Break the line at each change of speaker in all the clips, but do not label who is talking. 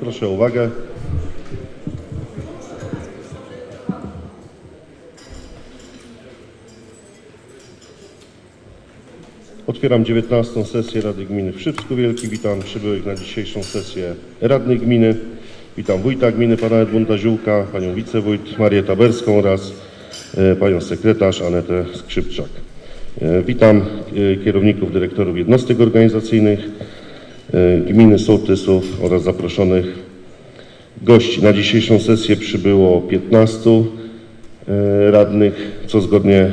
Proszę o uwagę. Otwieram 19. sesję Rady Gminy w Szybsku Wielki. Witam przybyłych na dzisiejszą sesję radnych gminy. Witam wójta gminy pana Edmunda Ziółka, panią wicewójt Marię Taberską oraz e, panią sekretarz Anetę Skrzypczak. E, Witam e, kierowników, dyrektorów jednostek organizacyjnych gminy, sołtysów oraz zaproszonych gości. Na dzisiejszą sesję przybyło 15 e, radnych, co zgodnie e,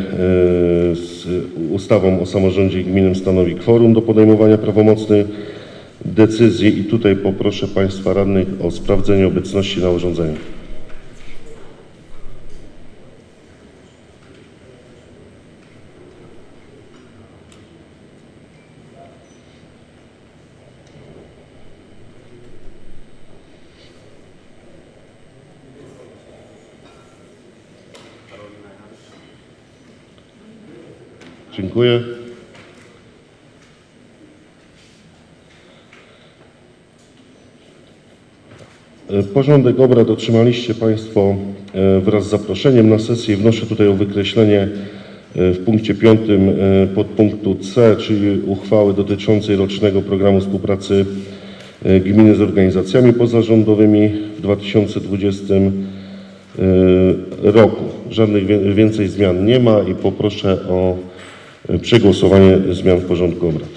z ustawą o samorządzie gminnym stanowi kworum do podejmowania prawomocnych decyzji i tutaj poproszę Państwa radnych o sprawdzenie obecności na urządzeniu. Dziękuję. E, Porządek obrad otrzymaliście Państwo e, wraz z zaproszeniem na sesję. Wnoszę tutaj o wykreślenie e, w punkcie piątym e, podpunktu C, czyli uchwały dotyczącej rocznego programu współpracy gminy z organizacjami pozarządowymi w 2020 e, roku. Żadnych więcej zmian nie ma i poproszę o przegłosowanie zmian w porządku obrad.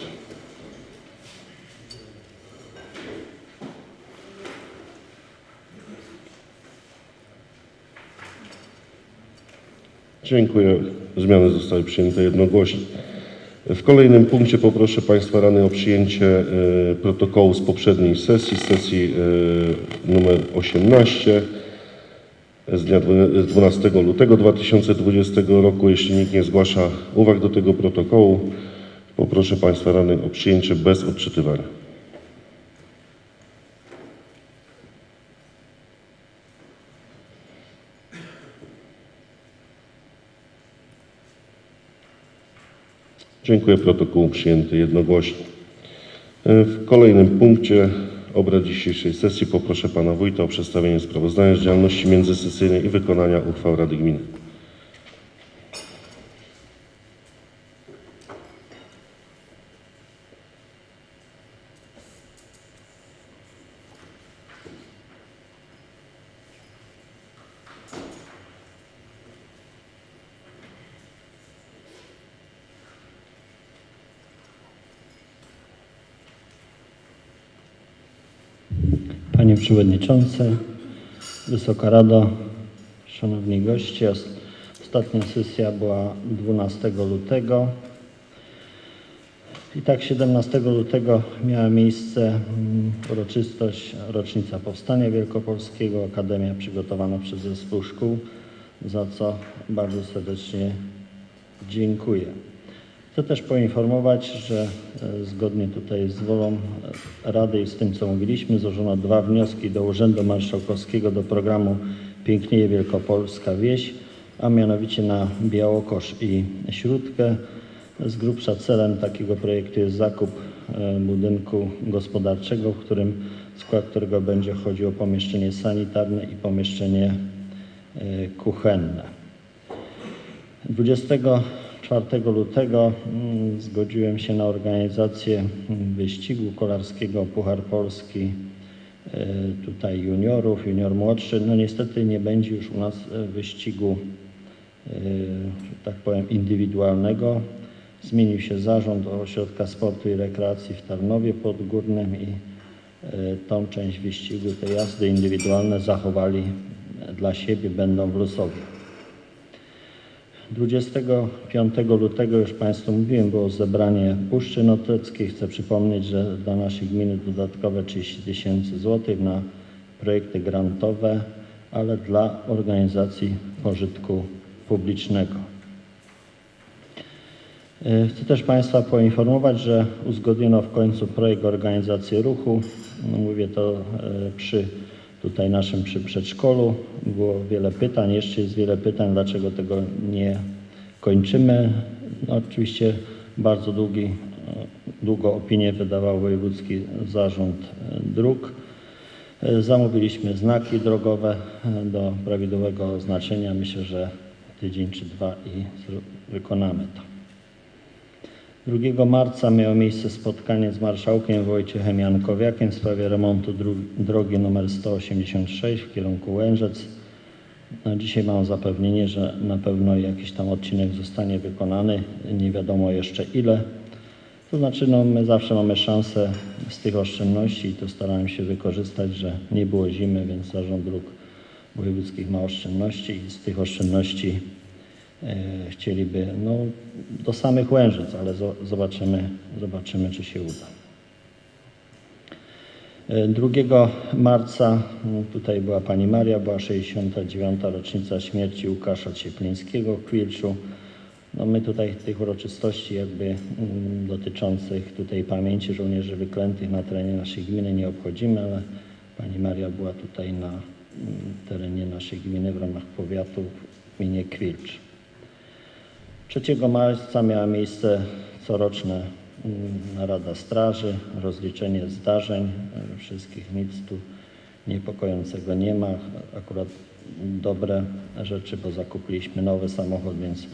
Dziękuję. Zmiany zostały przyjęte jednogłośnie. W kolejnym punkcie poproszę Państwa Rany o przyjęcie e, protokołu z poprzedniej sesji, sesji e, numer 18 z dnia dwu- z 12 lutego 2020 roku. Jeśli nikt nie zgłasza uwag do tego protokołu, poproszę Państwa Rany o przyjęcie bez odczytywania. Dziękuję. Protokół przyjęty jednogłośnie. E, W kolejnym punkcie obrad dzisiejszej sesji poproszę Pana Wójta o przedstawienie sprawozdania z działalności międzysesyjnej i wykonania uchwał Rady Gminy.
Panie Przewodniczący, Wysoka Rado, Szanowni goście. Os- Ostatnia sesja była 12 lutego. I tak 17 lutego miała miejsce mm, uroczystość rocznica Powstania Wielkopolskiego, Akademia przygotowana przez Zespół Szkół, za co bardzo serdecznie dziękuję. Chcę też poinformować, że e, zgodnie tutaj z wolą e, Rady i z tym, co mówiliśmy, złożono dwa wnioski do Urzędu Marszałkowskiego do programu Pięknieje Wielkopolska Wieś, a mianowicie na Białokosz i Śródkę. Z grubsza celem takiego projektu jest zakup e, budynku gospodarczego, w którym skład którego będzie chodziło pomieszczenie sanitarne i pomieszczenie kuchenne. 20 4 lutego mm, zgodziłem się na organizację mm, wyścigu kolarskiego Puchar Polski e, tutaj juniorów, junior młodszy. No niestety nie będzie już u nas e, wyścigu, e, tak powiem, indywidualnego. Zmienił się zarząd Ośrodka Sportu i Rekreacji w Tarnowie Podgórnym i tą część wyścigu, te jazdy indywidualne zachowali dla siebie, będą w Lusowie. 25 lutego, już Państwu mówiłem, było zebranie Puszczy Noteckiej. Chcę przypomnieć, że dla naszej gminy dodatkowe 30 tysięcy złotych na projekty grantowe, ale dla organizacji pożytku publicznego. E, Chcę też Państwa poinformować, że uzgodniono w końcu projekt organizacji ruchu. No, mówię to e, przy tutaj naszym przy przedszkolu. Było wiele pytań, jeszcze jest wiele pytań, dlaczego tego nie kończymy. No, oczywiście bardzo długi, e, długo opinię wydawał Wojewódzki Zarząd e, Dróg. E, Zamówiliśmy znaki drogowe do prawidłowego oznaczenia. Myślę, że tydzień czy dwa i wykonamy to. 2 marca miało miejsce spotkanie z marszałkiem Wojciechem Jankowiakiem w sprawie remontu drogi nr 186 w kierunku Łężec. No, dzisiaj mam zapewnienie, że na pewno jakiś tam odcinek zostanie wykonany. Nie wiadomo jeszcze ile. To znaczy, no, my zawsze mamy szansę z tych oszczędności i to starałem się wykorzystać, że nie było zimy, więc Zarząd Dróg Wojewódzkich ma oszczędności i z tych oszczędności chcieliby no, do samych Łężyc, ale zo- zobaczymy, zobaczymy, czy się uda. E, 2 marca no, tutaj była pani Maria, była 69. rocznica śmierci Łukasza Cieplińskiego w Kwilczu. No my tutaj tych uroczystości jakby mm, dotyczących tutaj pamięci żołnierzy wyklętych na terenie naszej gminy nie obchodzimy, ale pani Maria była tutaj na mm, terenie naszej gminy w ramach powiatu w gminie Kwilcz. 3 marca miała miejsce coroczne mm, narada straży, rozliczenie zdarzeń e, wszystkich, nic tu niepokojącego nie ma. Akurat dobre rzeczy, bo zakupiliśmy nowy samochód, więc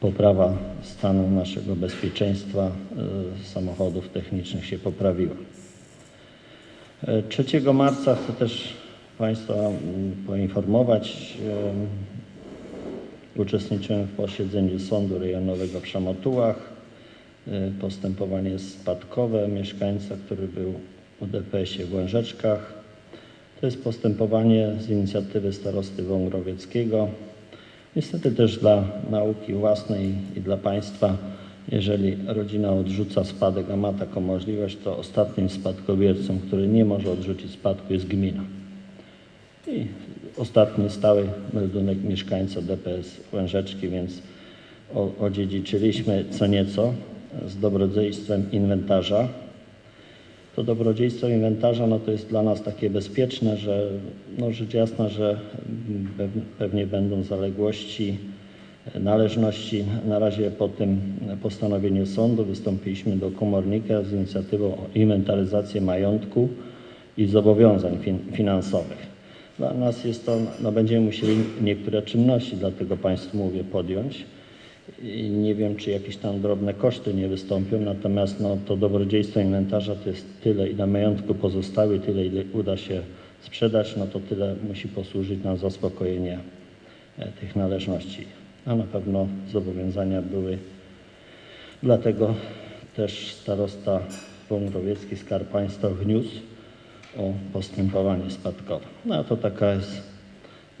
poprawa stanu naszego bezpieczeństwa e, samochodów technicznych się poprawiła. E, 3 marca chcę też Państwa mm, poinformować, Uczestniczyłem w posiedzeniu Sądu Rejonowego w Szamotułach. Y, Postępowanie spadkowe mieszkańca, który był u DPS-ie w Łężeczkach. To jest postępowanie z inicjatywy starosty Wągrowieckiego. Niestety też dla nauki własnej i dla państwa, jeżeli rodzina odrzuca spadek, a ma taką możliwość, to ostatnim spadkobiercą, który nie może odrzucić spadku jest gmina. I ostatni stały meldunek mieszkańca DPS Łężeczki, więc odziedziczyliśmy co nieco z dobrodziejstwem inwentarza. To dobrodziejstwo inwentarza no to jest dla nas takie bezpieczne, że no rzecz jasna, że pe- pewnie będą zaległości, należności. Na razie po tym postanowieniu sądu wystąpiliśmy do komornika z inicjatywą o inwentaryzację majątku i zobowiązań fin- finansowych. Dla nas jest to, no będziemy musieli niektóre czynności, dlatego Państwu mówię, podjąć. I nie wiem, czy jakieś tam drobne koszty nie wystąpią, natomiast no, to dobrodziejstwo inwentarza to jest tyle, ile majątku pozostały, tyle, ile uda się sprzedać, no to tyle musi posłużyć na zaspokojenie e, tych należności. A na pewno zobowiązania były Dlatego też starosta Wągrowiecki Skarb Państwa wniósł o postępowanie spadkowe. No a to taka jest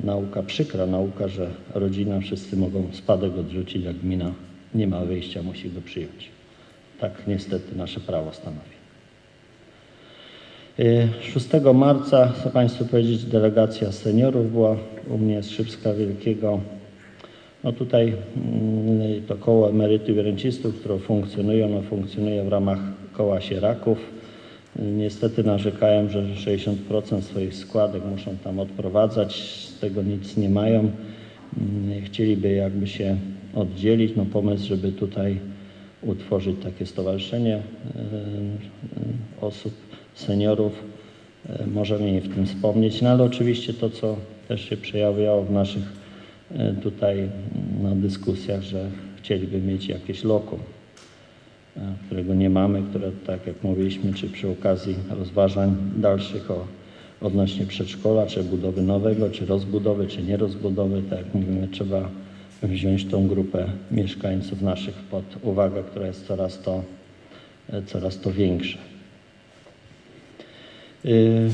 nauka, przykra nauka, że rodzina, wszyscy mogą spadek odrzucić, a gmina nie ma wyjścia, musi go przyjąć. Tak niestety nasze prawo stanowi. Y, 6 marca, chcę Państwu powiedzieć, delegacja seniorów była u mnie z Szybska Wielkiego. No tutaj mm, to koło emerytów i rencistów, które funkcjonują, no funkcjonuje w ramach koła sieraków. Niestety narzekają, że 60% swoich składek muszą tam odprowadzać, z tego nic nie mają. Mm, Chcieliby jakby się oddzielić, no pomysł, żeby tutaj utworzyć takie stowarzyszenie y, y, osób, seniorów. E, Możemy im w tym wspomnieć, no ale oczywiście to, co też się przejawiało w naszych e, tutaj mm, na dyskusjach, że chcieliby mieć jakieś lokum, e, którego nie mamy, które tak jak mówiliśmy, czy przy okazji rozważań dalszych o, odnośnie przedszkola, czy budowy nowego, czy rozbudowy, czy nie rozbudowy, tak jak mówimy, trzeba wziąć tą grupę mieszkańców naszych pod uwagę, która jest coraz to, e, coraz to większa. Y,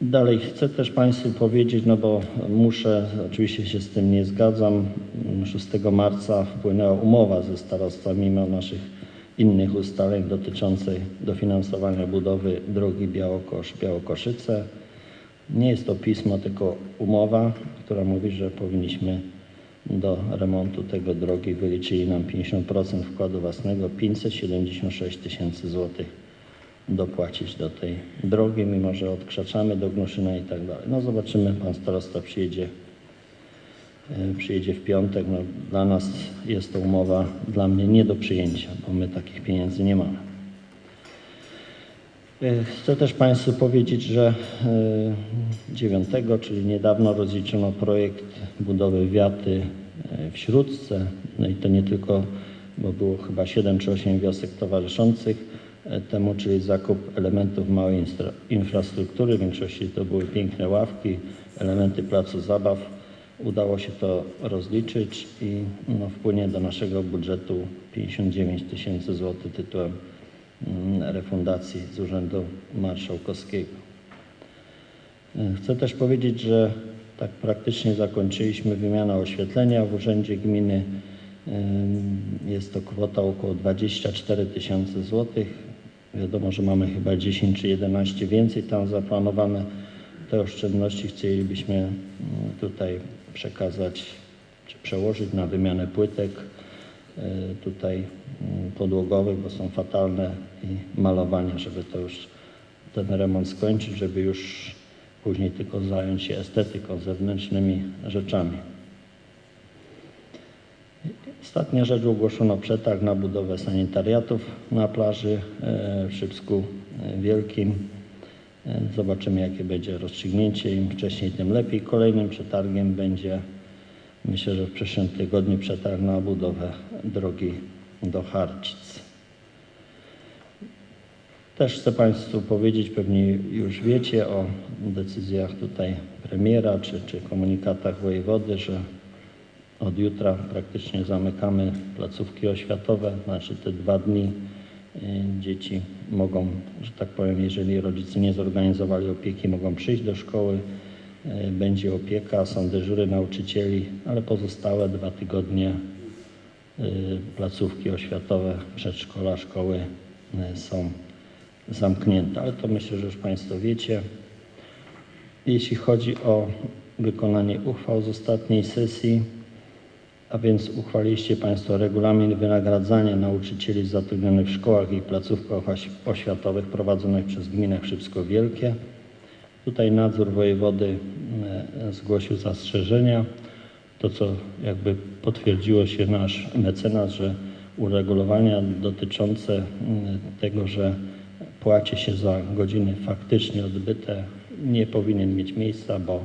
Dalej chcę też Państwu powiedzieć, no bo muszę, oczywiście się z tym nie zgadzam. 6 marca wpłynęła umowa ze starostwem mimo naszych innych ustaleń dotyczących dofinansowania budowy drogi Białokosz-Białokoszyce. Nie jest to pismo, tylko umowa, która mówi, że powinniśmy do remontu tego drogi wyliczyli nam 50% wkładu własnego, 576 tysięcy złotych dopłacić do tej drogi, mimo że odkrzaczamy do Gnuszyna i tak dalej. No zobaczymy, pan starosta przyjedzie, przyjedzie w piątek. No, dla nas jest to umowa, dla mnie nie do przyjęcia, bo my takich pieniędzy nie mamy. E, Chcę też Państwu powiedzieć, że e, 9, czyli niedawno rozliczono projekt budowy wiaty e, w Śródce. No i to nie tylko, bo było chyba 7 czy 8 wiosek towarzyszących e, temu, czyli zakup elementów małej infrastruktury. W większości to były piękne ławki, elementy placu zabaw. Udało się to rozliczyć i no, wpłynie do naszego budżetu 59 tysięcy złotych tytułem mm, refundacji z Urzędu Marszałkowskiego. E, Chcę też powiedzieć, że tak praktycznie zakończyliśmy wymianę oświetlenia w Urzędzie Gminy. Ym, Jest to kwota około 24 tysięcy złotych. Wiadomo, że mamy chyba 10 czy 11 więcej tam zaplanowane. Te oszczędności chcielibyśmy mm, tutaj przekazać czy przełożyć na wymianę płytek y, tutaj mm, podłogowych, bo są fatalne i malowania, żeby to już ten remont skończyć, żeby już później tylko zająć się estetyką, zewnętrznymi rzeczami. Ostatnia rzecz ogłoszono przetarg na budowę sanitariatów na plaży e, w Szybsku e, Wielkim. E, Zobaczymy, jakie będzie rozstrzygnięcie. Im wcześniej, tym lepiej. Kolejnym przetargiem będzie, myślę, że w przyszłym tygodniu przetarg na budowę drogi do Harcic. Też chcę Państwu powiedzieć, pewnie już wiecie o decyzjach tutaj premiera czy, czy komunikatach wojewody, że od jutra praktycznie zamykamy placówki oświatowe, znaczy te dwa dni y, dzieci mogą, że tak powiem, jeżeli rodzice nie zorganizowali opieki, mogą przyjść do szkoły, y, będzie opieka, są dyżury nauczycieli, ale pozostałe dwa tygodnie y, placówki oświatowe, przedszkola, szkoły y, są zamknięte, ale to myślę, że już Państwo wiecie. Jeśli chodzi o wykonanie uchwał z ostatniej sesji, a więc uchwaliliście Państwo regulamin wynagradzania nauczycieli zatrudnionych w szkołach i placówkach oś- oświatowych prowadzonych przez gminę Szybsko Wielkie. Tutaj nadzór wojewody e, zgłosił zastrzeżenia. To, co jakby potwierdziło się nasz mecenas, że uregulowania dotyczące tego, że płaci się za godziny faktycznie odbyte, nie powinien mieć miejsca, bo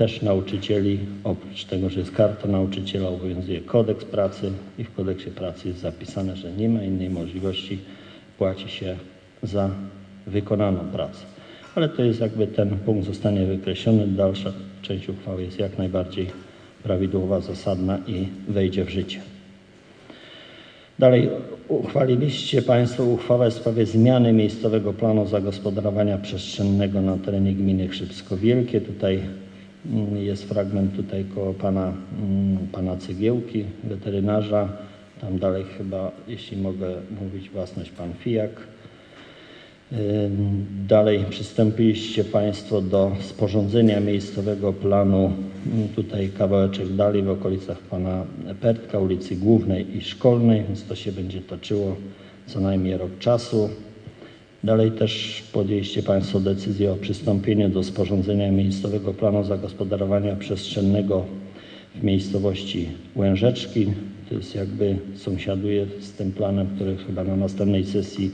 też nauczycieli, oprócz tego, że jest karta nauczyciela, obowiązuje kodeks pracy i w kodeksie pracy jest zapisane, że nie ma innej możliwości, płaci się za wykonaną pracę. Ale to jest jakby ten punkt zostanie wykreślony, dalsza część uchwały jest jak najbardziej prawidłowa, zasadna i wejdzie w życie. Dalej uchwaliliście Państwo uchwałę w sprawie zmiany miejscowego planu zagospodarowania przestrzennego na terenie gminy Chrzybsko Wielkie. Tutaj jest fragment tutaj koło pana, mm, pana Cygiełki, weterynarza. Tam dalej chyba, jeśli mogę mówić, własność pan Fijak. Dalej przystąpiliście Państwo do sporządzenia miejscowego planu, ym, tutaj kawałeczek dalej w okolicach Pana Pertka, ulicy Głównej i Szkolnej, więc to się będzie toczyło co najmniej rok czasu. Dalej też podjęliście Państwo decyzję o przystąpieniu do sporządzenia miejscowego planu zagospodarowania przestrzennego w miejscowości Łężeczki. To jest jakby sąsiaduje z tym planem, który chyba na następnej sesji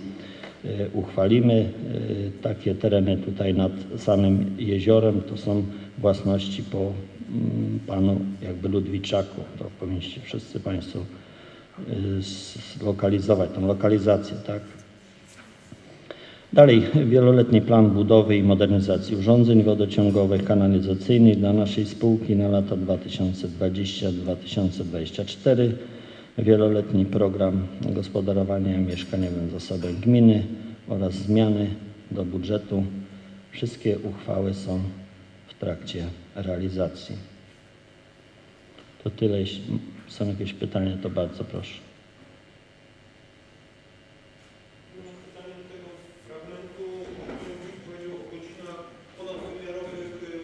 e, uchwalimy. E, Takie tereny tutaj nad samym jeziorem to są własności po mm, panu jakby Ludwiczaku. To powinniście wszyscy Państwo e, zlokalizować tą lokalizację, tak? Dalej, wieloletni plan budowy i modernizacji urządzeń wodociągowych, kanalizacyjnych dla naszej spółki na lata 2020-2024. Wieloletni program gospodarowania mieszkaniowym zasobem gminy oraz zmiany do budżetu. Wszystkie uchwały są w trakcie realizacji. To tyle. Jeśli są jakieś pytania, to bardzo proszę.
Mam pytanie do tego fragmentu, który powiedział o godzinach ponadwymiarowych, y, które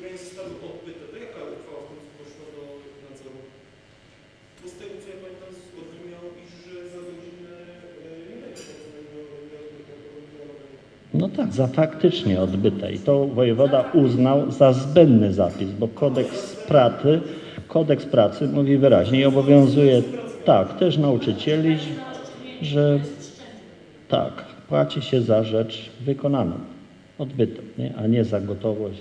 nie zostały odbyte. To jaka uchwała w końcu poszła do nadzoru?
No tak, za faktycznie odbyte i to wojewoda uznał za zbędny zapis, bo kodeks pracy, kodeks pracy mówi wyraźnie i obowiązuje tak, też nauczycieli, że tak, płaci się za rzecz wykonaną, odbytą, nie? a nie za gotowość.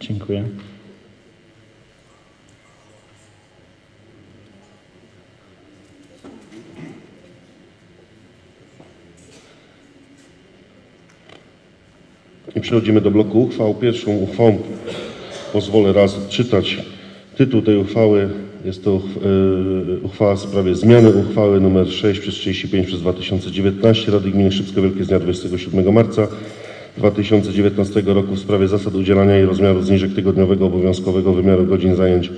Dziękuję.
I przechodzimy do bloku uchwał. Pierwszą uchwałą pozwolę raz odczytać tytuł tej uchwały. Jest to e, uchwała w sprawie zmiany uchwały nr 6 przez 35 przez 2019 Rady Gminy Szybsko Wielkie z dnia 27 marca 2019 roku w sprawie zasad udzielania i rozmiaru zniżek tygodniowego obowiązkowego wymiaru godzin zajęć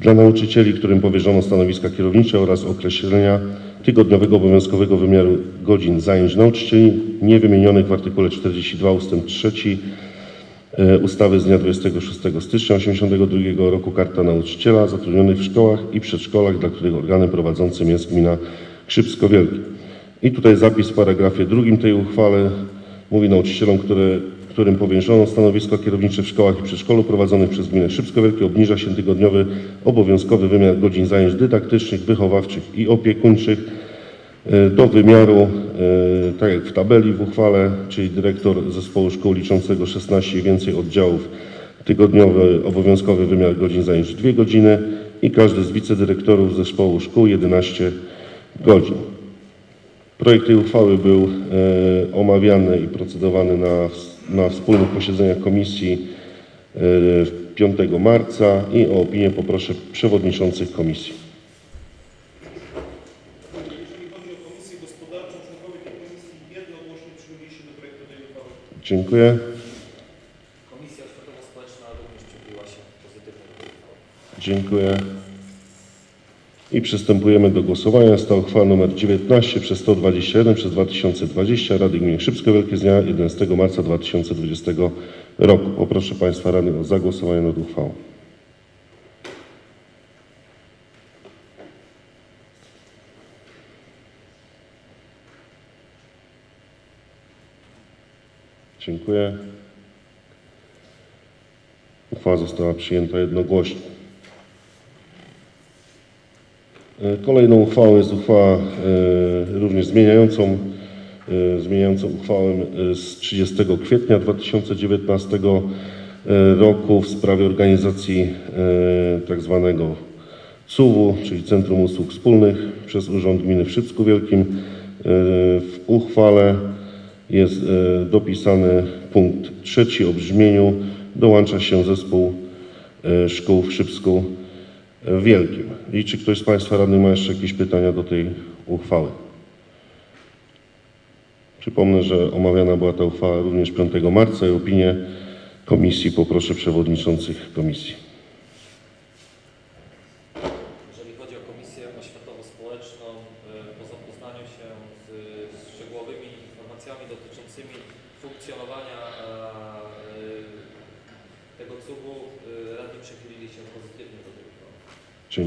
dla nauczycieli, którym powierzono stanowiska kierownicze oraz określenia tygodniowego obowiązkowego wymiaru godzin zajęć nauczycieli nie wymienionych w artykule 42 ust. 3 e, ustawy z dnia 26 stycznia 1982 roku Karta Nauczyciela zatrudnionych w szkołach i przedszkolach, dla których organem prowadzącym jest gmina Krzywsko Wielkie. I tutaj zapis w paragrafie drugim tej uchwały mówi nauczycielom, które, którym powierzono stanowisko kierownicze w szkołach i przedszkolu prowadzonych przez gminę Szybsko Wielkie obniża się tygodniowy obowiązkowy wymiar godzin zajęć dydaktycznych, wychowawczych i opiekuńczych e, do wymiaru, e, tak jak w tabeli w uchwale, czyli dyrektor zespołu szkół liczącego 16 i więcej oddziałów, tygodniowy obowiązkowy wymiar godzin zajęć 2 godziny i każdy z wicedyrektorów zespołu szkół 11 godzin. Projekt tej uchwały był e, omawiany i procedowany na, na wspólnych posiedzeniach komisji e, 5 marca i o opinię poproszę przewodniczących komisji.
Jeżeli chodzi o Komisję Gospodarczą, członkowie tej komisji jednogłośnie przyjęli się do projektu tej uchwały.
Dziękuję.
Komisja Oświatowo-Społeczna również przychyliła się pozytywnie do tej uchwały.
Dziękuję. I przystępujemy do głosowania. Jest to uchwała nr 19 przez 121 przez 2020 Rady Gminy Szybsko Wielkie z dnia 11 marca 2020 roku. Poproszę Państwa radnych o zagłosowanie nad uchwałą. Dziękuję. Uchwała została przyjęta jednogłośnie. Kolejną uchwałą jest uchwała e, również zmieniającą, e, zmieniającą uchwałę e, z 30 kwietnia 2019 e, roku w sprawie organizacji e, tak zwanego CUW, czyli Centrum Usług Wspólnych przez Urząd Gminy w Szybsku Wielkim. E, W uchwale jest e, dopisany punkt trzeci o brzmieniu dołącza się zespół e, szkół w Szybsku Wielkim. I czy ktoś z Państwa radnych ma jeszcze jakieś pytania do tej uchwały? Przypomnę, że omawiana była ta uchwała również 5 marca i opinię komisji poproszę przewodniczących komisji.
Jeżeli chodzi o Komisję Oświatowo-Społeczną, e, po zapoznaniu się z, z szczegółowymi informacjami dotyczącymi funkcjonowania e, tego cugu, e, radni przychylili się pozytywnie do tej uchwały.
Dziękuję. Poproszę przewodniczącego Komisji Gospodarczej.
Komisja Gospodarcza również przy- przychyliła się e, jednogłośnie. Ja mam taką uwagę do Pana Przewodniczącego, bo nie wiem, czy to jest poprawione, a w uchwale numer, którą mamy paragraf pierwszy, nie wiem, czy powinno być na 18 czy na 19 łamane. Bo to jest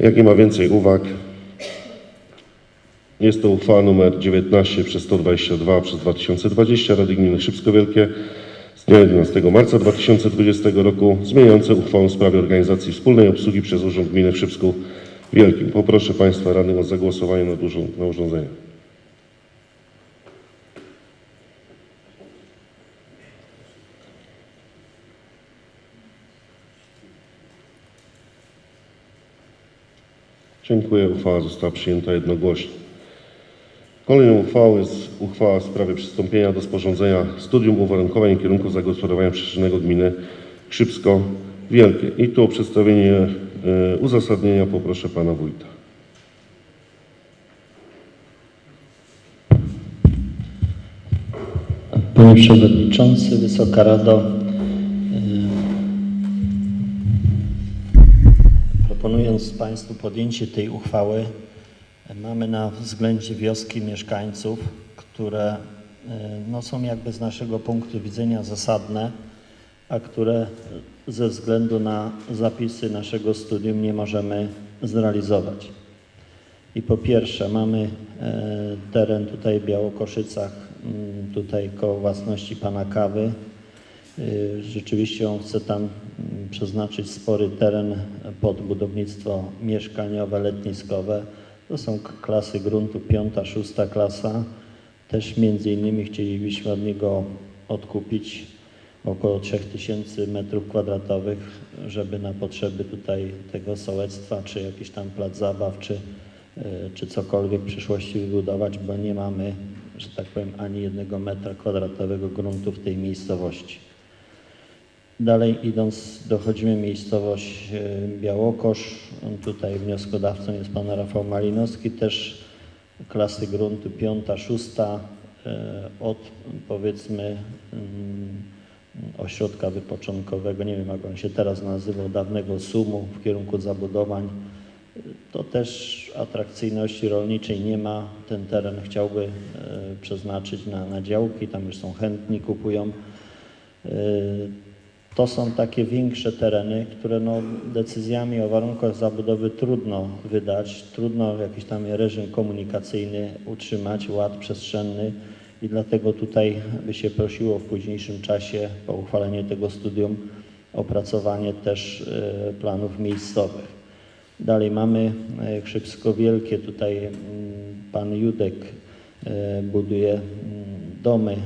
Jak nie ma więcej uwag, jest to uchwała nr 19 przez 122 przez 2020 Rady Gminy Szybsko Wielkie z dnia 11 marca 2020 roku zmieniające uchwałę w sprawie organizacji wspólnej obsługi przez Urząd Gminy w Szybsku Wielkim. Poproszę Państwa radnych o zagłosowanie nad urząd, na urządzenie. Dziękuję. Uchwała została przyjęta jednogłośnie. Kolejną uchwałą jest uchwała w sprawie przystąpienia do sporządzenia studium uwarunkowań kierunku zagospodarowania przestrzennego gminy Krzypsko Wielkie. I tu o przedstawienie e, uzasadnienia poproszę pana wójta.
Panie Przewodniczący, Wysoka Rado, proponując Państwu podjęcie tej uchwały, mamy na względzie wioski mieszkańców, które y, no, są jakby z naszego punktu widzenia zasadne, a które ze względu na zapisy naszego studium nie możemy zrealizować. I po pierwsze mamy e, teren tutaj w Białokoszycach, mm, tutaj koło własności pana Kawy. Y, Rzeczywiście on chce tam przeznaczyć spory teren pod budownictwo mieszkaniowe, letniskowe. To są klasy gruntu piąta, szósta klasa. Też między innymi chcielibyśmy od niego odkupić około 3000 metrów kwadratowych, żeby na potrzeby tutaj tego sołectwa, czy jakiś tam plac zabaw, czy, e, czy cokolwiek w przyszłości wybudować, bo nie mamy, że tak powiem, ani jednego metra kwadratowego gruntu w tej miejscowości. Dalej idąc, dochodzimy miejscowość e, Białokosz. Tutaj wnioskodawcą jest pan Rafał Malinowski, też klasy gruntu piąta, szósta, e, od powiedzmy mm, ośrodka wypoczynkowego, nie wiem jak on się teraz nazywał, dawnego SUM-u w kierunku zabudowań. To też atrakcyjności rolniczej nie ma. Ten teren chciałby e, przeznaczyć na, na działki, tam już są chętni, kupują. To są takie większe tereny, które no, decyzjami o warunkach zabudowy trudno wydać, trudno jakiś tam reżim komunikacyjny utrzymać, ład przestrzenny. I dlatego tutaj by się prosiło w późniejszym czasie po uchwaleniu tego studium opracowanie też e, planów miejscowych. Dalej mamy e, Krzypsko Wielkie, tutaj mm, pan Judek e, buduje mm, domy,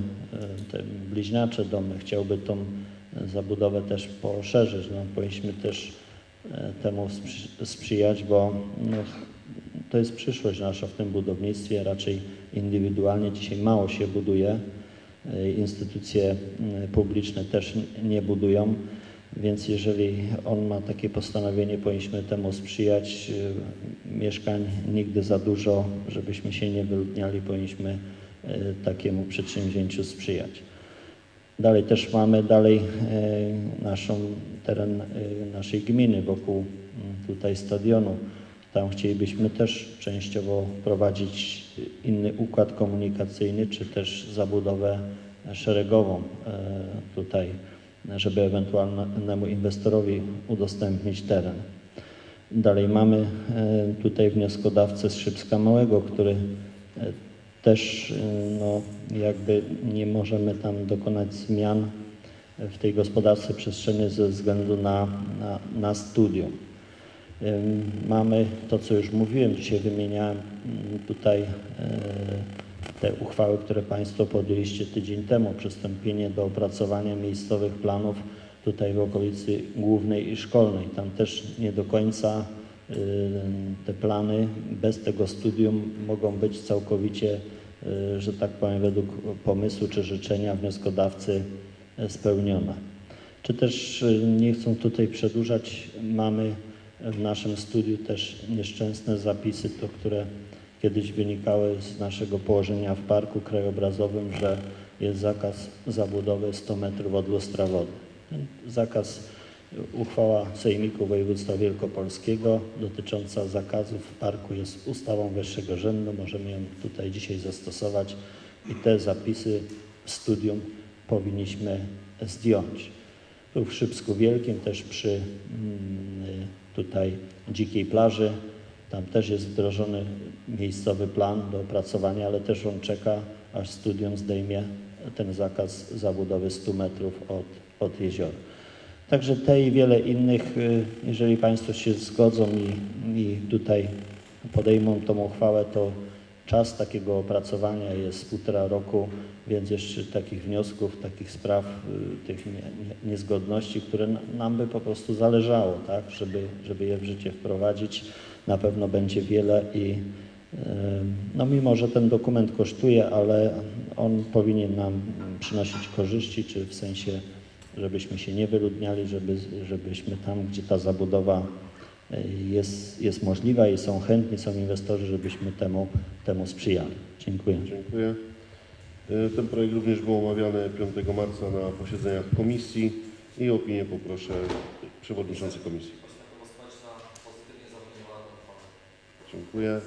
te bliźniacze domy, chciałby tą zabudowę też poszerzyć. No, powinniśmy też e, temu sprzy- sprzyjać, bo no, to jest przyszłość nasza w tym budownictwie, raczej indywidualnie dzisiaj mało się buduje. E, Instytucje m, publiczne też nie budują, więc jeżeli on ma takie postanowienie, powinniśmy temu sprzyjać. E, Mieszkań nigdy za dużo, żebyśmy się nie wyludniali, powinniśmy e, takiemu przedsięwzięciu sprzyjać. Dalej też mamy dalej e, naszą teren e, naszej gminy wokół m, tutaj stadionu. Tam chcielibyśmy też częściowo prowadzić inny układ komunikacyjny, czy też zabudowę szeregową e, tutaj, żeby ewentualnemu inwestorowi udostępnić teren. Dalej mamy tutaj wnioskodawcę z Szybska Małego, który też e, no, jakby nie możemy tam dokonać zmian w tej gospodarce przestrzennej ze względu na, na, na studium. Mamy to, co już mówiłem, dzisiaj wymieniałem mm, tutaj e, te uchwały, które Państwo podjęliście tydzień temu, przystąpienie do opracowania miejscowych planów tutaj w okolicy głównej i szkolnej. Tam też nie do końca y, te plany bez tego studium mogą być całkowicie, y, że tak powiem, według pomysłu czy życzenia wnioskodawcy e, spełnione. Czy też y, nie chcą tutaj przedłużać, mamy w naszym studiu też nieszczęsne zapisy, to które kiedyś wynikały z naszego położenia w parku krajobrazowym, że jest zakaz zabudowy 100 metrów od lustra wody. Ten zakaz, uchwała Sejmiku Województwa Wielkopolskiego dotycząca zakazów w parku jest ustawą wyższego rzędu. Możemy ją tutaj dzisiaj zastosować i te zapisy w studium powinniśmy zdjąć. Tu w Szybsku Wielkim, też przy mm, tutaj dzikiej plaży, tam też jest wdrożony miejscowy plan do opracowania, ale też on czeka, aż studium zdejmie ten zakaz zabudowy 100 metrów od, od jeziora. Także te i wiele innych, y, jeżeli Państwo się zgodzą i, i tutaj podejmą tą uchwałę, to czas takiego opracowania jest półtora roku, więc jeszcze takich wniosków, takich spraw, y, tych nie, nie, niezgodności, które na- nam by po prostu zależało, tak, żeby, żeby je w życie wprowadzić, na pewno będzie wiele i y, no mimo, że ten dokument kosztuje, ale on powinien nam przynosić korzyści, czy w sensie, żebyśmy się nie wyludniali, żeby, żebyśmy tam, gdzie ta zabudowa y, jest, jest możliwa i są chętni, są inwestorzy, żebyśmy temu, temu sprzyjali. Dziękuję.
Dziękuję. E, Ten projekt również był omawiany 5 marca na posiedzeniach komisji i opinię poproszę przewodniczący komisji. Dziękuję.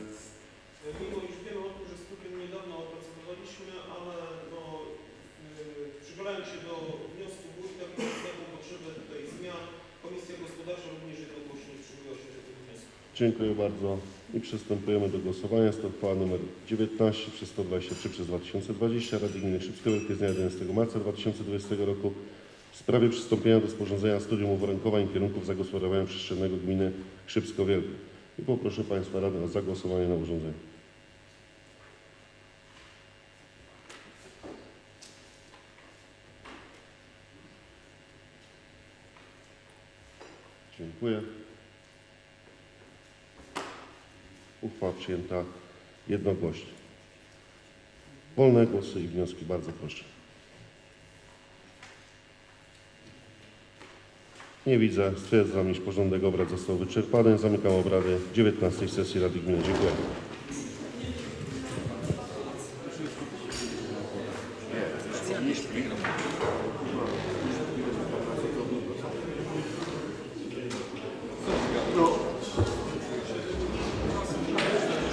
Mimo iż wiemy o tym, że z Klukiem niedawno opracowywaliśmy, ale no, yy, przychylając się do wniosku wójta, który taką potrzebę tutaj zmian, Komisja Gospodarcza również jednogłośnie przyjęła się do tego wniosku.
Dziękuję bardzo i przystępujemy do głosowania. To uchwała nr 19 przez 123 przez 2020 Rady Gminy Szybsko Wielkie z dnia 11 marca 2020 roku w sprawie przystąpienia do sporządzenia studium uwarunkowań kierunków zagospodarowania przestrzennego gminy Szybsko Wielkie. I poproszę Państwa Radę o zagłosowanie na urządzenie. Dziękuję. Uchwała przyjęta jednogłośnie. Wolne głosy i wnioski, bardzo proszę. Nie widzę. Stwierdzam, iż porządek obrad został wyczerpany. Zamykam obrady 19 sesji Rady Gminy. Dziękuję.